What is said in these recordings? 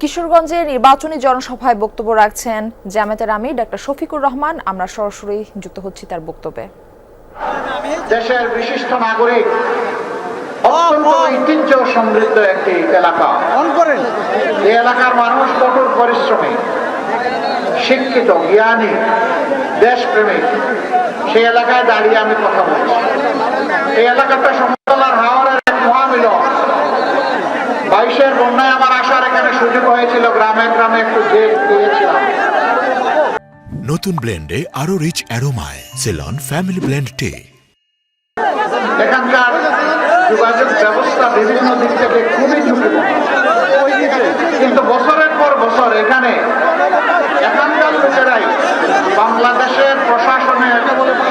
কিশোরগঞ্জে নির্বাচনী জনসভায় বক্তব্য রাখছেন জামায়াতের আমির ডাক্তার শফিকুর রহমান। আমরা সরাসরি যুক্ত হচ্ছি তার বক্তব্যে। দেশের বিশিষ্ট নাগরিক ঐতিহ্য সমৃদ্ধ একটি এলাকা। এই এলাকার মানুষ কঠোর পরিশ্রমী শিক্ষিত জ্ঞানী দেশপ্রেমিক। সেই এলাকায় দাঁড়িয়ে আমি কথা বলছি। এই এলাকাটা সমতলার হাওড়ের এক মহামিলন। বাইশের বন্যায় আমার হয়েছিল গ্রামে গ্রামে একটু নতুন ব্লেন্ডে আরও রিচ অ্যারোমায় সেলন ফ্যামিলি ব্লেন্ড টে এখানকার যোগাযোগ ব্যবস্থা বিভিন্ন দিক থেকে খুবই ঝুঁকিপূর্ণ। কিন্তু বছরের পর বছর এখানে এখানকার লোকেরাই বাংলাদেশের প্রশাসনের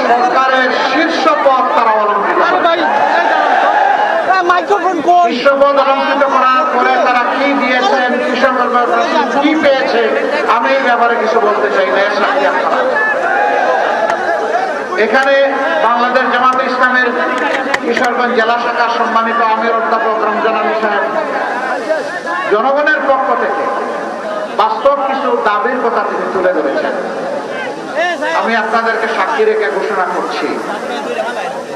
সরকারের শীর্ষ পদ তারা অলঙ্কৃত করে। মাইক্রোফোন কোন শীর্ষ পদ অলঙ্কৃত করার পরে তারা কি দিয়েছেন কিশোরগঞ্জ কি পেয়েছে আমি এই ব্যাপারে কিছু বলতে চাই না। এখানে বাংলাদেশ জামাতে ইসলামের কিশোরগঞ্জ জেলা শাখার সম্মানিত আমির অধ্যাপক রমজান সাহেব, জনগণের পক্ষ থেকে বাস্তব কিছু দাবির কথা তিনি তুলে ধরেছেন আমি আপনাদেরকে সাক্ষী রেখে ঘোষণা করছি,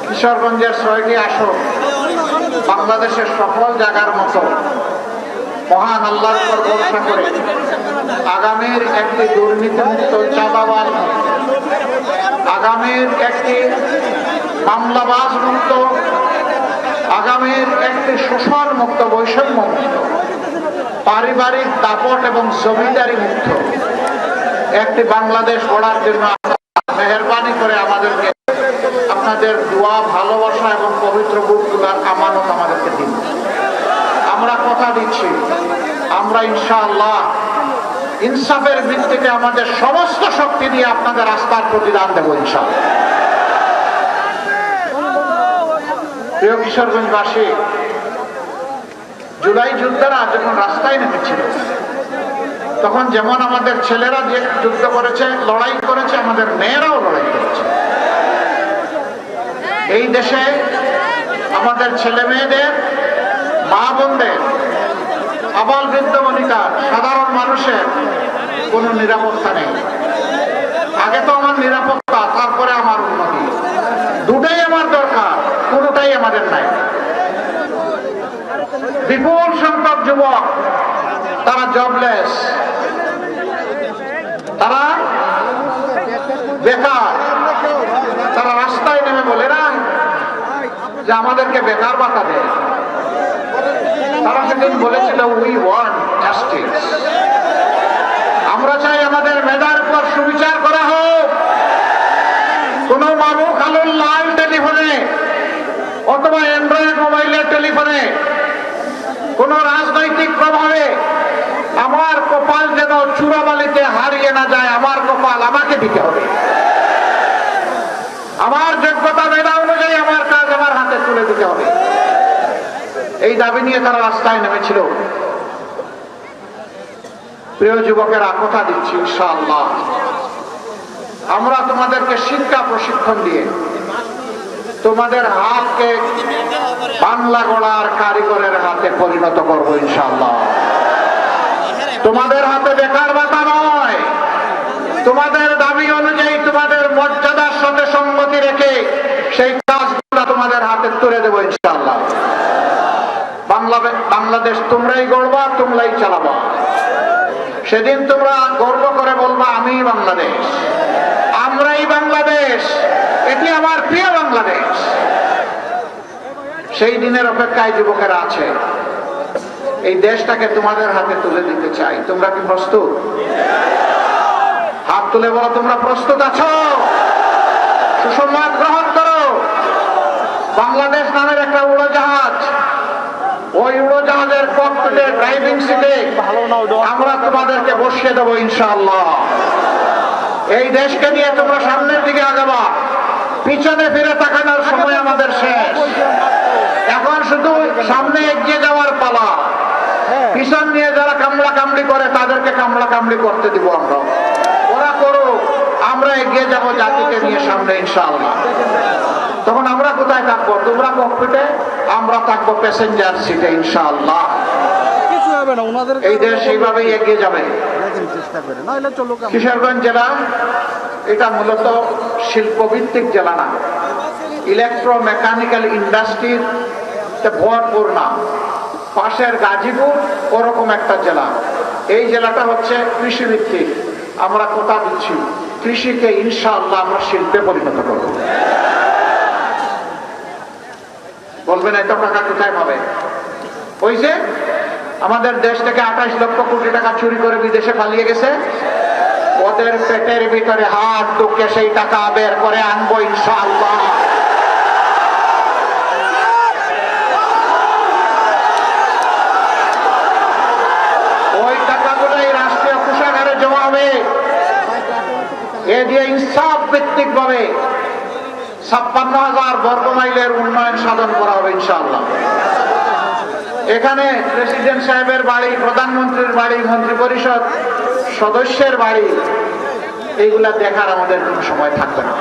কিশোরগঞ্জের ছয়টি আসন বাংলাদেশের সফল জায়গার মতো মহান আল্লাহর উপর ভরসা করে আগামীর একটি দুর্নীতিমুক্ত মুক্ত আগামীর একটি মামলাবাজ মুক্ত, আগামীর একটি শোষণ মুক্ত, বৈষম্য মুক্ত, পারিবারিক দাপট এবং জমিদারি মুক্ত। একটি বাংলাদেশ গড়ার জন্য মেহরবানি করে আমাদেরকে আপনাদের দোয়া, ভালোবাসা এবং পবিত্র বুকগুলার আমানত আমাদেরকে দিন। আমরা কথা দিচ্ছি। আমরা ইনশাআল্লাহ ইনসাফের ভিত্তিতে আমাদের সমস্ত শক্তি দিয়ে আপনাদের রাস্তার প্রতিদান দেবো ইনশাআল্লাহ। প্রিয় কিশোরগঞ্জবাসী, জুলাই যোদ্ধারা যখন রাস্তায় নেমেছিল, তখন যেমন আমাদের ছেলেরা যে যুদ্ধ করেছে, লড়াই করেছে, আমাদের মেয়েরাও লড়াই করেছে। এই দেশে আমাদের ছেলে মেয়েদের মা বোনদের আবাল বৃদ্ধ বনিতা সাধারণ মানুষের কোনো নিরাপত্তা নেই। আগে তো আমার নিরাপত্তা, তারপরে আমার উন্নতি। দুটাই আমার দরকার, কোনোটাই আমাদের নাই। বিপুল সংখ্যক যুবক, তারা জবলেস তারা বেকার। তারা রাস্তায় নেমে বলে না যে আমাদেরকে বেকার বাতা দেয় তারা সেদিন বলেছিল উই ওয়ান্ট আমরা চাই আমাদের মেধার উপর সুবিচার করা হোক। কোন মামু খালুর লাল টেলিফোনে অথবা অ্যান্ড্রয়েড মোবাইলের টেলিফোনে কোন রাজনৈতিক প্রভাবে আমার কপাল যেন চূড়াবালিতে হারিয়ে না যায়, আমার কপাল আমাকে দিতে হবে। আমার যোগ্যতা মেধা অনুযায়ী আমার কাজ আমার হাতে তুলে দিতে হবে। এই দাবি নিয়ে তারা রাস্তায় নেমেছিল। প্রিয় যুবকেরা, কথা দিচ্ছি ইনশাআল্লাহ। আমরা তোমাদেরকে শিক্ষা প্রশিক্ষণ দিয়ে তোমাদের হাতকে বাংলা গড়ার কারিগরের হাতে পরিণত করব ইনশাআল্লাহ। তোমাদের হাতে বেকার বাতা নয়। তোমাদের দাবি অনুযায়ী তোমাদের মর্যাদার সাথে সঙ্গতি রেখে সেই কাজগুলো তোমাদের হাতে তুলে দেবো ইনশাআল্লাহ। বাংলাদেশ তোমরাই গড়বা, তোমরাই চালাবা। সেদিন তোমরা গর্ব করে বলবা, আমি বাংলাদেশ। আমরাই বাংলাদেশ। এটি আমার প্রিয় বাংলাদেশ। সেই দিনের অপেক্ষায় যুবকেরা আছে। এই দেশটাকে তোমাদের হাতে তুলে দিতে চাই। তোমরা কি প্রস্তুত? হাত তুলে বলো, তোমরা প্রস্তুত আছো? সুসংবাদ গ্রহণ করো। বাংলাদেশ নামের একটা উড়োজাহাজ উড়োজাহাজের ককপিটে ড্রাইভিং সিটে আমরা তোমাদেরকে বসিয়ে দেবো ইনশাআল্লাহ। এই দেশকে নিয়ে তোমরা সামনের দিকে আগাবা। পিছনে ফিরে তাকানোর সময় আমাদের শেষ। এখন শুধু সামনে এগিয়ে যাওয়ার পালা। পিছন নিয়ে যারা কামড়া কামড়ি করে, তাদেরকে কামড়া কামড়ি করতে দিব আমরা। ওরা করুক, আমরা এগিয়ে যাব জাতিকে নিয়ে সামনে ইনশাআল্লাহ। তখন আমরা কোথায় থাকব? তোমরা ককপিটে আমরা থাকব প্যাসেঞ্জার সিটে ইনশাআল্লাহ। কিছু হবে হবে না ওনাদের এই দেশ এইভাবেই এগিয়ে যাবে। চেষ্টা করে নইলে চলুক কিশোরগঞ্জ জেলা এটা মূলত শিল্পভিত্তিক জেলা না। ইলেকট্রো মেকানিক্যাল ইন্ডাস্ট্রির ভরপুর না। পাশের গাজীপুর ওরকম একটা জেলা। এই জেলাটা হচ্ছে কৃষিভিত্তিক। আমরা কথা দিচ্ছি? কৃষিকে ইনশাআল্লাহ আমরা শিল্পে পরিণত করব। বলবেন, এত টাকা কোথায় পাবে? ওই যে আমাদের দেশ থেকে আঠাশ লক্ষ কোটি টাকা চুরি করে বিদেশে পালিয়ে গেছে। ওদের পেটের ভিতরে হাত ঢুকে সেই টাকা বের করে আনব ইনশাআল্লাহ। ওই টাকাগুলো এই রাষ্ট্রীয় কোষাগারে জমা হবে। এ দিয়ে ইনসাফ ভিত্তিক ভাবে ছাপ্পান্ন হাজার বর্গ মাইলের উন্নয়ন সাধন করা হবে ইনশাআল্লাহ। এখানে প্রেসিডেন্ট সাহেবের বাড়ি, প্রধানমন্ত্রীর বাড়ি মন্ত্রী পরিষদ সদস্যের বাড়ি এইগুলা দেখার আমাদের কোনো সময় থাকবে না।